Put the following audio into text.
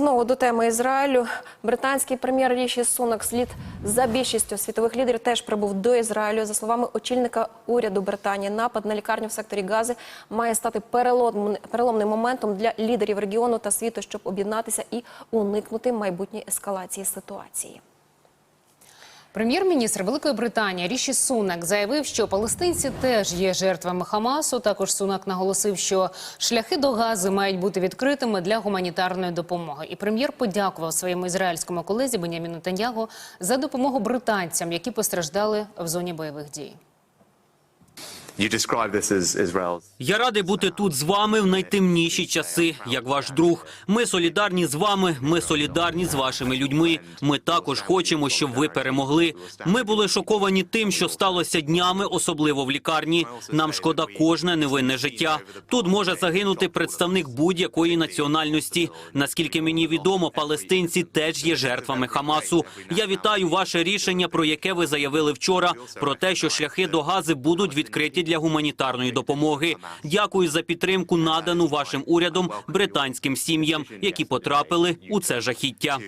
знову до теми Ізраїлю. Британський прем'єр Ріші Сунак слід за більшістю світових лідерів теж прибув до Ізраїлю. За словами очільника уряду Британії, напад на лікарню в секторі Гази має стати переломним моментом для лідерів регіону та світу, щоб об'єднатися і уникнути майбутньої ескалації ситуації. Прем'єр-міністр Великої Британії Ріші Сунак заявив, що палестинці теж є жертвами Хамасу. Також Сунак наголосив, що шляхи до Гази мають бути відкритими для гуманітарної допомоги. І прем'єр подякував своєму ізраїльському колезі Беняміну Таньяго за допомогу британцям, які постраждали в зоні бойових дій. Я радий бути тут з вами в найтемніші часи, як ваш друг. Ми солідарні з вами. Ми солідарні з вашими людьми. Ми також хочемо, щоб ви перемогли. Ми були шоковані тим, що сталося днями, особливо в лікарні. Нам шкода кожне невинне життя. Тут може загинути представник будь-якої національності. Наскільки мені відомо, палестинці теж є жертвами Хамасу. Я вітаю ваше рішення, про яке ви заявили вчора, про те, що шляхи до Гази будуть відкриті для гуманітарної допомоги. Дякую за підтримку, надану вашим урядом британським сім'ям, які потрапили у це жахіття.